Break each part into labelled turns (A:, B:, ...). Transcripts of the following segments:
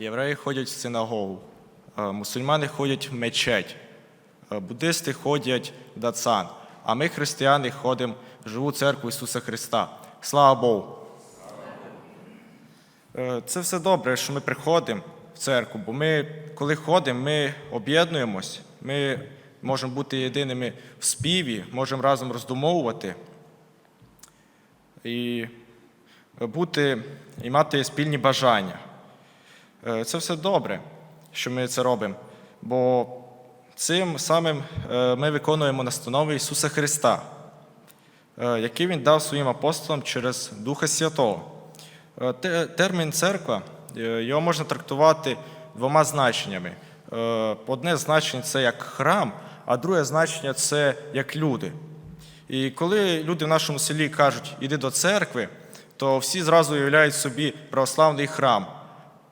A: Євреї ходять в синагогу, е, мусульмани ходять в мечеть, е, буддисти ходять в дацан, а ми, християни, ходимо в живу церкву Ісуса Христа. Слава Богу! Е, Це все добре, що ми приходимо в церкву, бо ми, коли ходимо, ми об'єднуємось, ми можемо бути єдиними в співі, можемо разом роздумовувати і бути і мати спільні бажання. Е, Це все добре, що ми це робимо, бо цим самим е, ми виконуємо настанови Ісуса Христа, е, які Він дав своїм апостолам через Духа Святого. Термін церква його можна трактувати двома значеннями. Одне значення це як храм, а друге значення це як люди. І коли люди в нашому селі кажуть, іди до церкви, то всі зразу уявляють собі православний храм.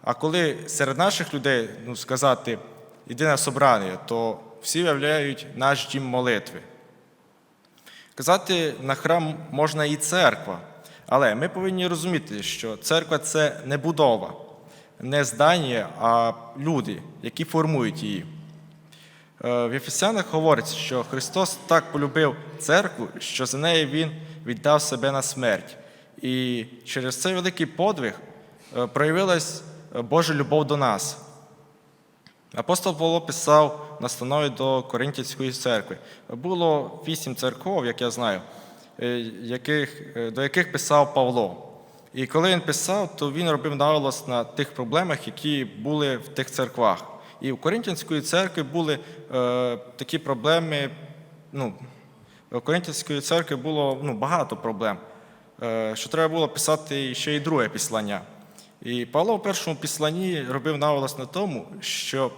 A: А коли серед наших людей ну, сказати іди на собрання, то всі уявляють наш дім молитви. Казати на храм можна і церква, але ми повинні розуміти, що церква це не будова, не здання, а люди, які формують її. Е, В Ефесянах говориться, що Христос так полюбив церкву, що за неї Він віддав себе на смерть. І через цей великий подвиг е, проявилась Божа любов до нас. Апостол Павло писав настанови до Коринтянської церкви. Було вісім церков, як я знаю, е, яких, е, до яких писав Павло. І коли він писав, то він робив наголос на тих проблемах, які були в тих церквах. І в Коринтянської церкви були е, такі проблеми. Ну, в Коринтянської церкви було ну, багато проблем, е, що треба було писати ще й друге післання. І Павло в першому післанні робив наголос на тому, що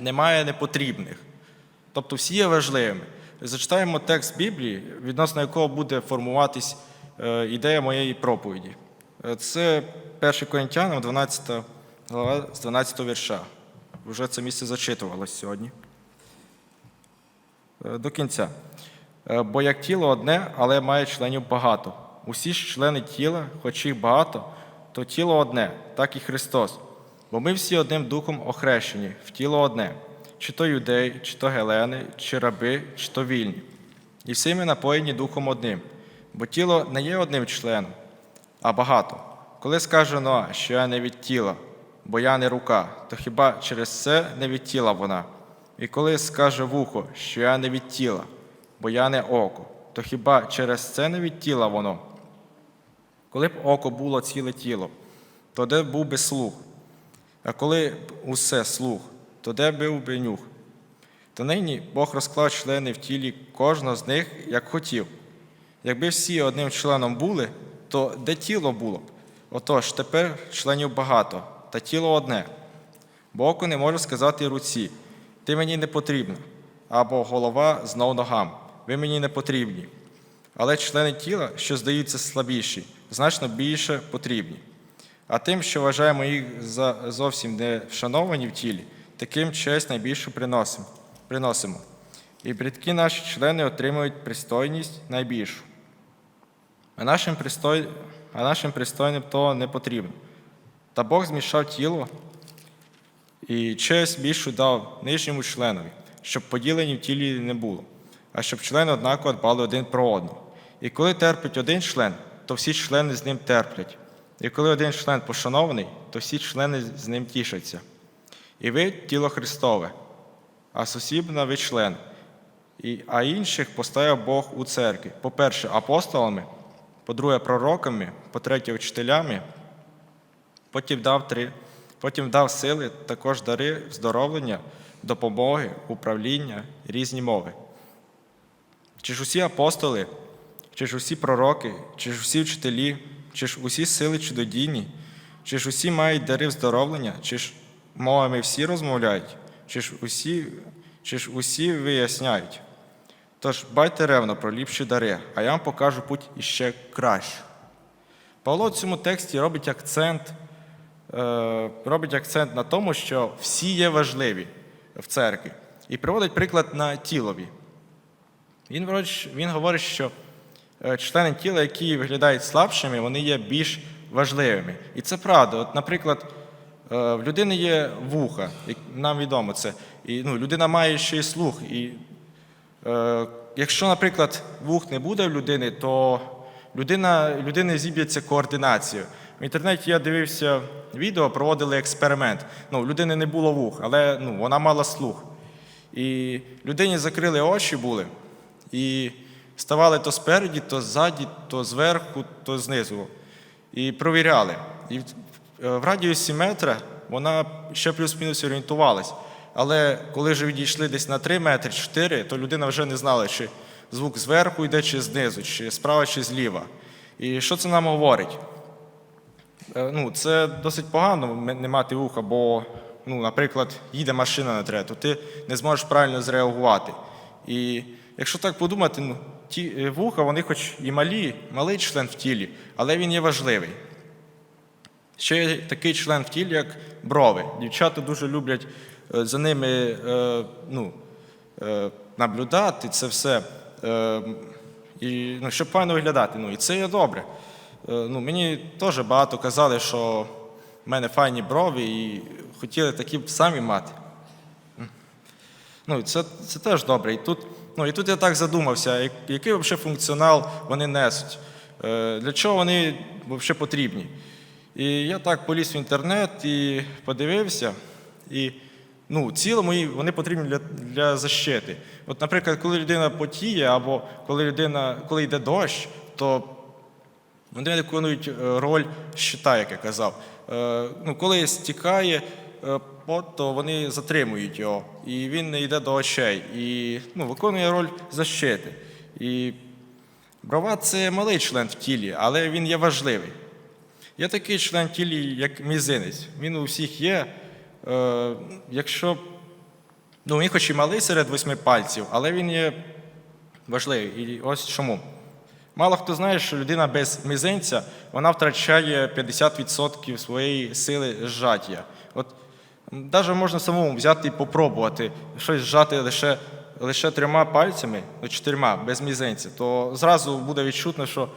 A: немає непотрібних. Тобто всі є важливими. Зачитаємо текст Біблії, відносно якого буде формуватись е, ідея моєї проповіді. Е, Це 1 Коринтянам, 12 глава з 12 вірша. Вже це місце зачитувалось сьогодні. Е, До кінця. Бо як тіло одне, але має членів багато. Усі ж члени тіла, хоч їх багато, то тіло одне, так і Христос. Бо ми всі одним духом охрещені, в тіло одне, чи то юдеї, чи то гелени, чи раби, чи то вільні. І всі ми напоєні духом одним, бо тіло не є одним членом, а багато. Коли скаже Ноа, що я не від тіла, бо я не рука, то хіба через це не від тіла вона? І коли скаже вухо, що я не від тіла, бо я не око, то хіба через це не від тіла воно? Коли б око було ціле тіло, то де був би слух? А коли б усе слух, то де був би нюх? То нині Бог розклав члени в тілі кожного з них, як хотів. Якби всі одним членом були, то де тіло було б? Отож, тепер членів багато, та тіло одне. Бо око не може сказати руці, ти мені не потрібна, або голова знов ногам, ви мені не потрібні. Але члени тіла, що здаються слабіші, значно більше потрібні. А тим, що вважаємо їх за зовсім не вшановані в тілі, таким честь найбільшу приносимо. І брідкі наші члени отримують пристойність найбільшу. А нашим, пристой... а нашим пристойним того не потрібно. Та Бог змішав тіло і честь більшу дав нижньому членові, щоб поділені в тілі не було, а щоб члени однаково дбали один про одного. І коли терпить один член, то всі члени з ним терплять. І коли один член пошанований, то всі члени з ним тішаться. І ви тіло Христове, а сусібна ви член. І, а інших поставив Бог у церкві. По-перше, апостолами, по-друге, пророками, по-третє, учителями, потім дав три, потім дав сили, також дари, здоровлення, допомоги, управління, різні мови. Чи ж усі апостоли, чи ж усі пророки, чи ж усі вчителі, чи ж усі сили чудодійні, чи ж усі мають дари вздоровлення, чи ж мовами всі розмовляють, чи ж усі, чи ж усі виясняють. Тож байте ревно про ліпші дари, а я вам покажу путь іще краще. Павло в цьому тексті робить акцент, е, робить акцент на тому, що всі є важливі в церкві, і приводить приклад на тілові. Він, він говорить, що члени тіла, які виглядають слабшими, вони є більш важливими. І це правда. От, наприклад, Е, В людини є вуха, нам відомо це. І ну, людина має ще й слух. І Е, Якщо, наприклад, вух не буде в людини, то людина, людини зіб'ється координація. В інтернеті я дивився відео, проводили експеримент. Ну, людини не було вух, але ну, вона мала слух. І людині закрили очі були, і ставали то спереді, то ззаді, то зверху, то знизу. І провіряли. І в- е, радіусі метра вона ще плюс-мінус орієнтувалась. Але коли вже відійшли десь на 3 метри, 4, то людина вже не знала, чи звук зверху йде, чи знизу, чи справа, чи зліва. І що це нам говорить? Е, Ну, це досить погано не мати вуха, бо, ну, наприклад, їде машина на тебе, то ти не зможеш правильно зреагувати. І якщо так подумати, ну, ті е, вуха, вони хоч і малі, малий член в тілі, але він є важливий. Ще є такий член в тілі, як брови. Дівчата дуже люблять е, за ними е, ну, наблюдати це все. І, ну, щоб файно виглядати. Ну, і це є добре. Ну, мені теж багато казали, що в мене файні брови і хотіли такі самі мати. Ну, це, це теж добре. І тут, ну, і тут я так задумався, який взагалі функціонал вони несуть, Е, для чого вони взагалі потрібні. І я так поліз в інтернет і подивився, і ну, в цілому вони потрібні для, для защити. От, наприклад, коли людина потіє, або коли людина, коли йде дощ, то вони виконують е, роль щита, як я казав. Е, Ну, коли стікає пот, то вони затримують його, і він не йде до очей. І ну, виконує роль защити. І брова це малий член в тілі, але він є важливий. Є такий член в тілі, як мізинець. Він у всіх є. Е, якщо ну, він хоч і малий серед восьми пальців, але він є важливий. І ось чому. Мало хто знає, що людина без мізинця вона втрачає 50% своєї сили зжаття. Навіть можна самому взяти і попробувати щось зжати лише, лише трьома пальцями, ну, чотирма, без мізинця, то зразу буде відчутно, що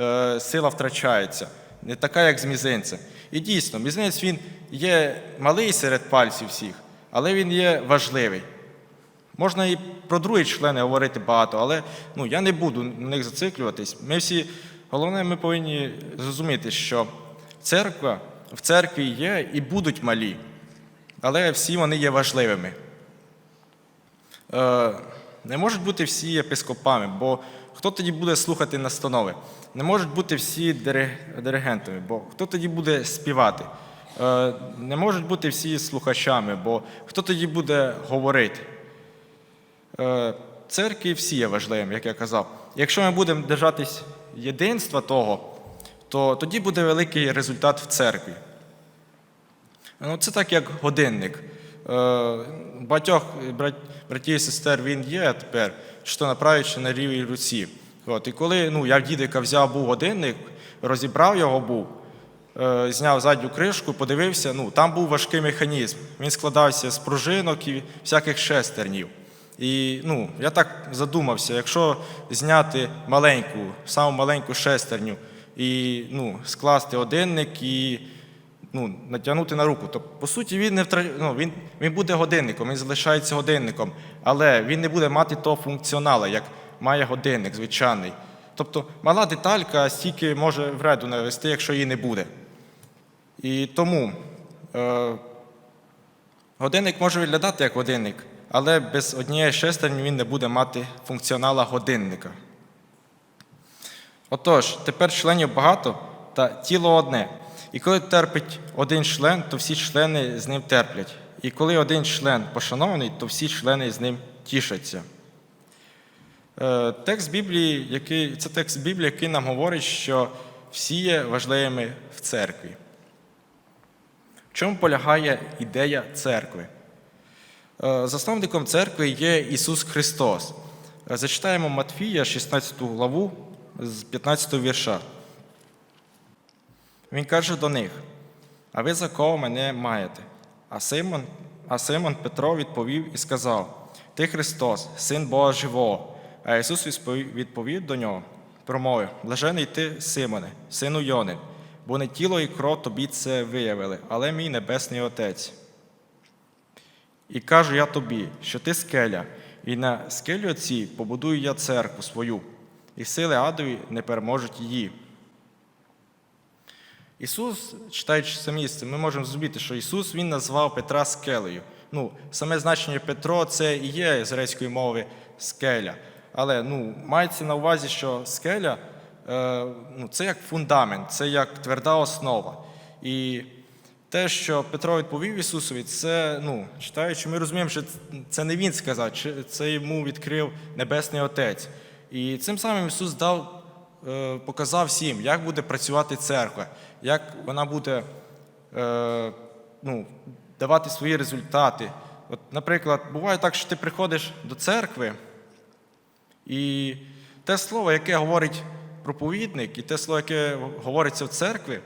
A: е, сила втрачається. Не така, як з мізинцем. І дійсно, мізинець він є малий серед пальців всіх, але він є важливий. Можна і про другі члени говорити багато, але ну, я не буду на них зациклюватись. Ми всі, головне, ми повинні зрозуміти, що церква в церкві є і будуть малі, але всі вони є важливими. Е, не можуть бути всі епископами, бо хто тоді буде слухати настанови? Не можуть бути всі диригентами, бо хто тоді буде співати? Е, не можуть бути всі слухачами, бо хто тоді буде говорити? Е, Церкві всі є важливими, як я казав. Якщо ми будемо держатись єдинства того, то тоді буде великий результат в церкві. Ну, це так, як годинник. Е, Багатьох братів і сестер він є тепер, чи то на правій, чи на лівій руці. От, і коли ну, я в дідика взяв був годинник, розібрав його був, е, зняв задню кришку, подивився, ну, там був важкий механізм. Він складався з пружинок і всяких шестернів. І ну, я так задумався, якщо зняти маленьку, саму маленьку шестерню і ну, скласти годинник і ну, натягнути на руку, то по суті він не втра... ну, він, він буде годинником, він залишається годинником, але він не буде мати того функціоналу, як має годинник звичайний. Тобто мала деталька стільки може вреду навести, якщо її не буде. І тому е, годинник може виглядати як годинник, але без однієї шестерні він не буде мати функціонала годинника. Отож, тепер членів багато та тіло одне. І коли терпить один член, то всі члени з ним терплять. І коли один член пошанований, то всі члени з ним тішаться. Е, Текст Біблії, який, це текст Біблії, який нам говорить, що всі є важливими в церкві. В чому полягає ідея церкви? Е, Засновником церкви є Ісус Христос. Е, Зачитаємо Матфія, 16 главу з 15 вірша. Він каже до них: А ви за кого мене маєте? А Симон, а Симон Петро відповів і сказав: Ти Христос, син Бога Живого. А Ісус відповів- до нього, промовив: Блажений ти, Симоне, сину Йонин, бо не тіло і кров тобі це виявили, але мій небесний Отець. І кажу я тобі, що ти скеля, і на скелю цій побудую я церкву свою, і сили адові не переможуть її. Ісус, читаючи це місце, ми можемо зрозуміти, що Ісус Він назвав Петра скелею. Ну, саме значення Петро це і є з грецької мови скеля. Але ну, мається на увазі, що скеля е, ну, це як фундамент, це як тверда основа. І те, що Петро відповів Ісусові, це, ну, читаючи, ми розуміємо, що це не Він сказав, це йому відкрив Небесний Отець. І цим самим Ісус дав показав всім, як буде працювати церква, як вона буде е, ну, давати свої результати. От, наприклад, буває так, що ти приходиш до церкви, і те слово, яке говорить проповідник, і те слово, яке говориться в церкві,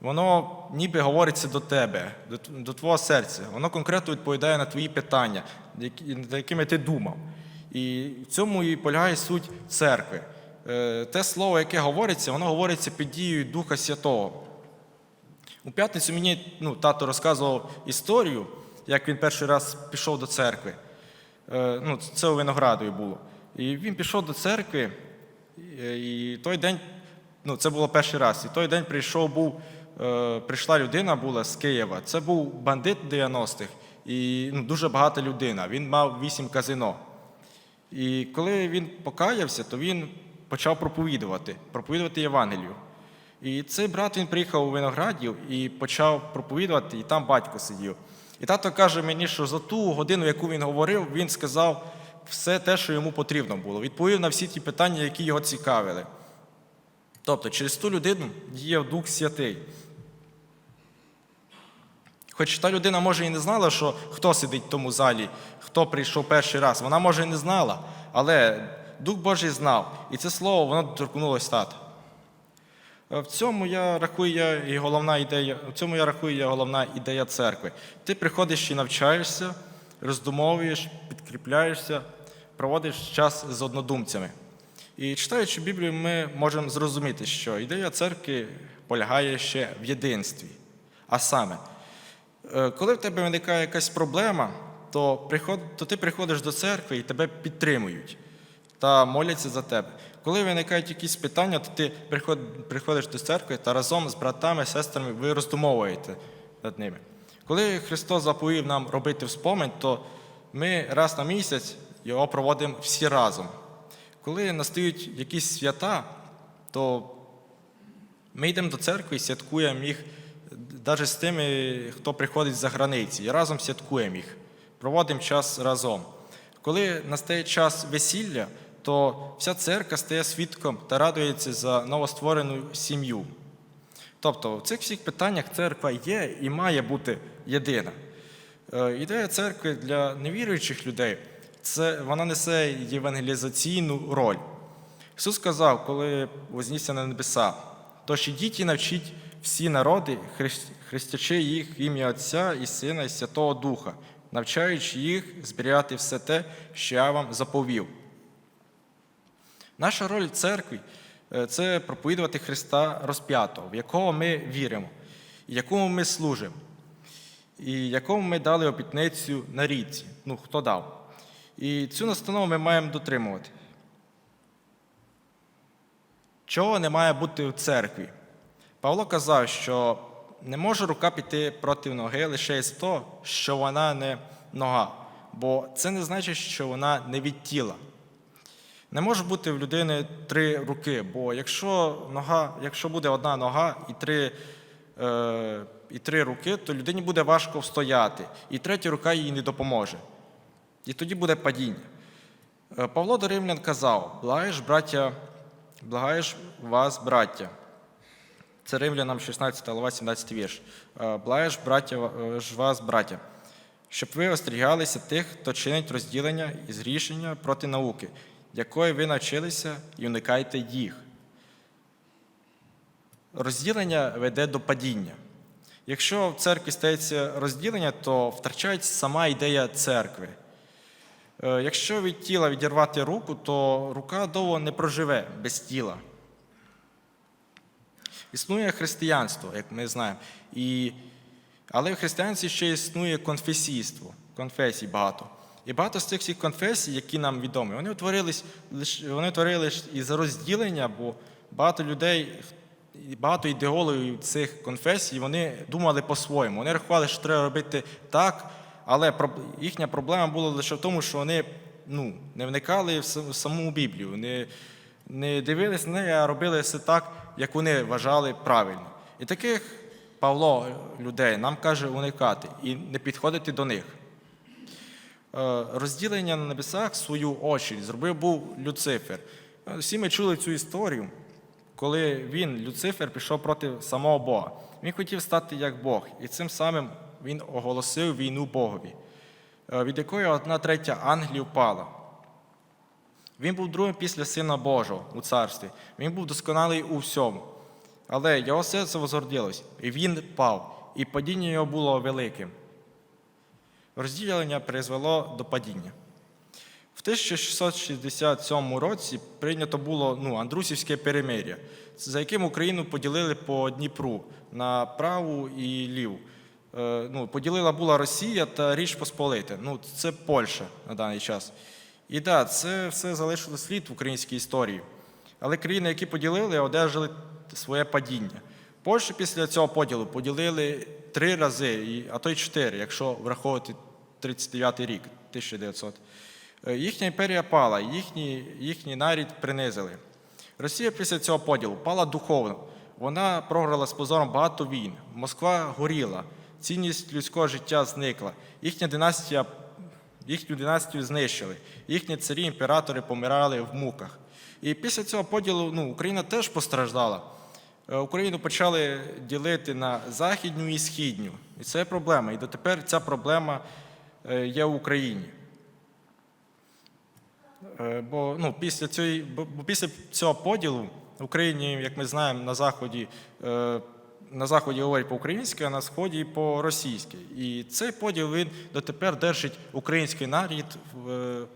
A: воно ніби говориться до тебе, до, твого серця. Воно конкретно відповідає на твої питання, над якими ти думав. І в цьому і полягає суть церкви. Е, Те слово, яке говориться, воно говориться під дією Духа Святого. У п'ятницю мені ну, тато розказував історію, як він перший раз пішов до церкви. Е, Ну, це у Виноградові було. І він пішов до церкви, і і той день, ну, це було перший раз. І той день прийшов був, е, прийшла людина була з Києва. Це був бандит 90-х і ну, дуже багата людина. Він мав вісім казино. І коли він покаявся, то він почав проповідувати, проповідувати Євангелію. І цей брат він приїхав у Виноградів і почав проповідувати, і там батько сидів. І тато каже мені, що за ту годину, яку він говорив, він сказав все те, що йому потрібно було. Відповів на всі ті питання, які його цікавили. Тобто, через ту людину діяв Дух Святий. Хоч та людина, може, і не знала, що хто сидить в тому залі, хто прийшов перший раз. Вона, може, і не знала, але Дух Божий знав. І це слово воно торкнулось тата. Е, В цьому я рахую я і головна ідея, в цьому я рахую я головна ідея церкви. Ти приходиш і навчаєшся, роздумовуєш, підкріпляєшся, проводиш час з однодумцями. І читаючи Біблію, ми можемо зрозуміти, що ідея церкви полягає ще в єдинстві. А саме, е, коли в тебе виникає якась проблема, то ти приходиш до церкви і тебе підтримують та моляться за тебе. Коли виникають якісь питання, то ти приходиш до церкви та разом з братами, сестрами ви роздумовуєте над ними. Коли Христос заповів нам робити вспомин, то ми раз на місяць його проводимо всі разом. Коли настають якісь свята, то ми йдемо до церкви і святкуємо їх навіть з тими, хто приходить за границі, і разом святкуємо їх, проводимо час разом. Коли настає час весілля, то вся церква стає свідком та радується за новостворену сім'ю. Тобто в цих всіх питаннях церква є і має бути єдина. Е, Ідея церкви для невіруючих людей це вона несе євангелізаційну роль. Ісус сказав, коли вознісся на небеса, тож ідіть і навчіть всі народи, хрестячи їх в ім'я Отця і Сина і Святого Духа, навчаючи їх зберігати все те, що я вам заповів. Наша роль в церкві е, це проповідувати Христа розп'ятого, в якого ми віримо, і якому ми служимо, і якому ми дали обітницю на ріці. Ну, хто дав. І цю настанову ми маємо дотримувати. Чого не має бути в церкві? Павло казав, що не може рука піти проти ноги лише із того, що вона не нога, бо це не значить, що вона не від тіла. Не може бути в людини три руки, бо якщо, нога, якщо буде одна нога і три, е, і три руки, то людині буде важко встояти, і третя рука їй не допоможе. І тоді буде падіння. Е, Павло до римлян казав: благаєш, браття, благаєш вас, браття. Це римлянам 16 глава, 17 вірш. Е, Благаєш, браття, е, вас, браття, щоб ви остерігалися тих, хто чинить розділення і зрішення проти науки, якої ви навчилися, і уникайте їх. Розділення веде до падіння. Якщо в церкві стається розділення, то втрачається сама ідея церкви. Е, Якщо від тіла відірвати руку, то рука довго не проживе без тіла. Існує християнство, як ми знаємо. І... Але в християнстві ще існує конфесійство, конфесій багато. І багато з цих всіх конфесій, які нам відомі, вони утворились вони утворились із розділення, бо багато людей, багато ідеологів цих конфесій, вони думали по-своєму. Вони рахували, що треба робити так, але їхня проблема була лише в тому, що вони ну, не вникали в саму Біблію, не, не дивились на неї, а робили все так, як вони вважали правильно. І таких Павло людей нам каже уникати і не підходити до них. Е, Розділення на небесах свою очередь зробив був Люцифер. Е, Всі ми чули цю історію, коли він, Люцифер, пішов проти самого Бога. Він хотів стати як Бог, і цим самим він оголосив війну Богові, е, від якої одна третя ангелів пала. Він був другим після Сина Божого у царстві. Він був досконалий у всьому. Але його серце возгордилось, і він пав, і падіння його було великим. Розділення призвело до падіння. В 1667 році прийнято було ну, Андрусівське перемир'я, за яким Україну поділили по Дніпру на праву і ліву. Е, ну, поділила була Росія та Річ Посполита. Ну, це Польща на даний час. І так, да, це все залишило слід в українській історії. Але країни, які поділили, одержали своє падіння. Польщу після цього поділу поділили три рази, а то й чотири, якщо враховувати 39 рік, 1900. Е, Їхня імперія пала, їхній, їхній нарід принизили. Росія після цього поділу пала духовно. Вона програла з позором багато війн. Москва горіла, цінність людського життя зникла. Їхня династія, їхню династію знищили. Їхні царі, імператори помирали в муках. І після цього поділу ну, Україна теж постраждала. Е, Україну почали ділити на західню і східню. І це проблема. І дотепер ця проблема є в Україні. Е, Бо ну, після, цієї, бо, після цього поділу в Україні, як ми знаємо, на заході, е, на заході говорять по-українськи, а на сході по-російськи. І цей поділ він дотепер держить український нарід в, е,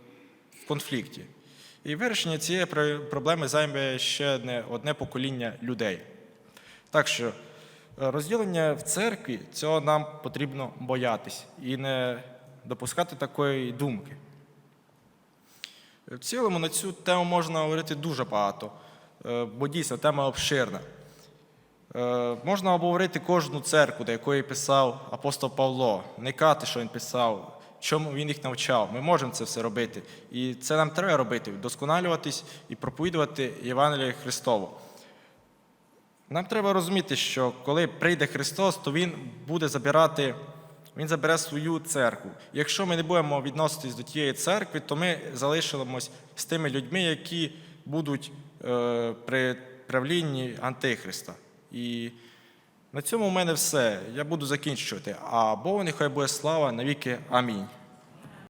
A: конфлікті. І вирішення цієї проблеми займе ще одне, одне покоління людей. Так що е, розділення в церкві цього нам потрібно боятись і не допускати такої думки. В цілому на цю тему можна говорити дуже багато, е, бо дійсно тема обширна. Е, Можна обговорити кожну церкву, до якої писав апостол Павло, вникати, що він писав, чому він їх навчав. Ми можемо це все робити. І це нам треба робити, вдосконалюватись і проповідувати Євангеліє Христово. Нам треба розуміти, що коли прийде Христос, то Він буде забирати, Він забере свою церкву. Якщо ми не будемо відноситись до тієї церкви, то ми залишимось з тими людьми, які будуть е, при правлінні Антихриста. І на цьому в мене все. Я буду закінчувати. А Богу нехай буде слава навіки. Амінь.